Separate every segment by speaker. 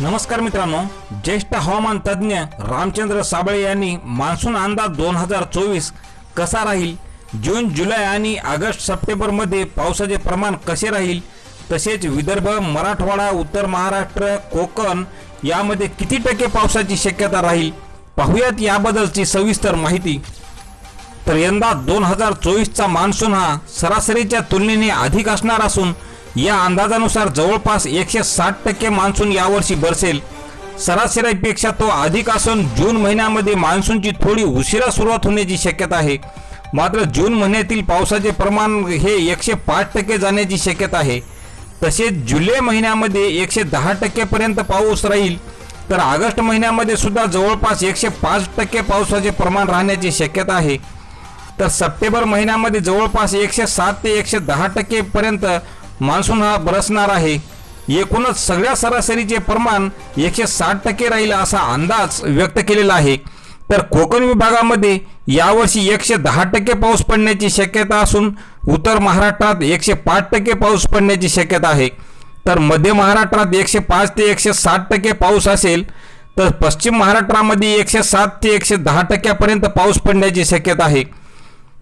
Speaker 1: नमस्कार मित्रांनो ज्येष्ठ हवामान तज्ज्ञ रामचंद्र साबळे यांनी मान्सून अंदाज दोन हजार चोवीस कसा राहील? जून जुलै आणि ऑगस्ट सप्टेंबरमध्ये पावसाचे प्रमाण कसे राहील? तसेच विदर्भ मराठवाडा उत्तर महाराष्ट्र कोकण यामध्ये किती टक्के पावसाची शक्यता राहील? पाहुयात याबद्दलची सविस्तर माहिती. तर यंदा दोन हजार चोवीसचा मान्सून हा सरासरीच्या तुलनेने अधिक असणार असून या अंदाजानुसार जवळपास एकशे साठ टक्के मान्सून यावर्षी बरसेल. सरासरीपेक्षा तो अधिक असून जून महिन्यामध्ये मान्सूनची थोडी उशिरा सुरुवात होण्याची शक्यता आहे. मात्र जून महिन्यातील पावसाचे प्रमाण हे एकशे पाच टक्के जाण्याची शक्यता आहे. तसेच जुलै महिन्यामध्ये एकशे दहा टक्केपर्यंत पाऊस राहील. तर ऑगस्ट महिन्यामध्ये सुद्धा जवळपास एकशे पाच टक्के पावसाचे प्रमाण राहण्याची शक्यता आहे. तर सप्टेंबर महिन्यामध्ये जवळपास एकशे सात ते एकशे दहा टक्केपर्यंत मान्सून हा बरसणार आहे. एकूणच सगळ्या सरासरीचे प्रमाण एकशे साठ टक्के राहील असा अंदाज व्यक्त केलेला आहे. तर कोकण विभागामध्ये यावर्षी एकशे दहा टक्के पाऊस पडण्याची शक्यता असून उत्तर महाराष्ट्रात एकशे पाच टक्के पाऊस पडण्याची शक्यता आहे. तर मध्य महाराष्ट्रात एकशे पाच ते एकशे साठ टक्के पाऊस असेल तर पश्चिम महाराष्ट्रामध्ये एकशे सात ते एकशे दहा टक्क्यापर्यंत पाऊस पडण्याची शक्यता आहे.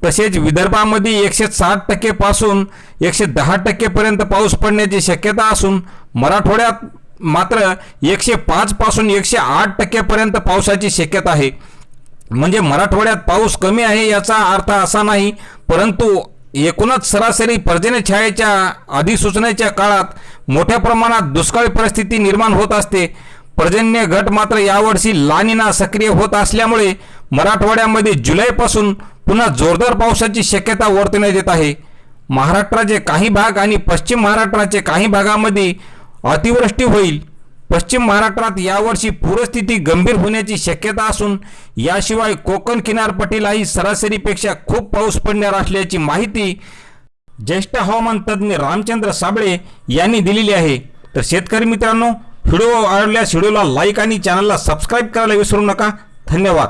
Speaker 1: तसेच विदर्भामध्ये एकशे साठ टक्केपासून एकशे दहा टक्केपर्यंत पाऊस पडण्याची शक्यता असून मराठवाड्यात मात्र एकशे पाचपासून एकशे आठ टक्केपर्यंत पावसाची शक्यता आहे. म्हणजे मराठवाड्यात पाऊस कमी आहे याचा अर्थ असा नाही परंतु एकूणच सरासरी पर्जन्यछायेच्या अधिसूचनेच्या काळात मोठ्या प्रमाणात दुष्काळी परिस्थिती निर्माण होत असते. पर्जन्य घट मात्र यावर्षी लानिना सक्रिय होत असल्यामुळे मराठवाड्यामध्ये जुलैपासून पुन्हा जोरदार पावसाची शक्यता वर्तवण्यात येत आहे. महाराष्ट्राचे काही भाग आणि पश्चिम महाराष्ट्राचे काही भागामध्ये अतिवृष्टी होईल. पश्चिम महाराष्ट्रात यावर्षी पूरस्थिती गंभीर होण्याची शक्यता असून याशिवाय कोकण किनारपट्टीलाही सरासरीपेक्षा खूप पाऊस पडणार असल्याची माहिती ज्येष्ठ हवामान तज्ज्ञ रामचंद्र साबळे यांनी दिलेली आहे. तर शेतकरी मित्रांनो व्हिडिओ आवडल्यास व्हिडिओला लाईक आणि चॅनलला सबस्क्राईब करायला विसरू नका. धन्यवाद.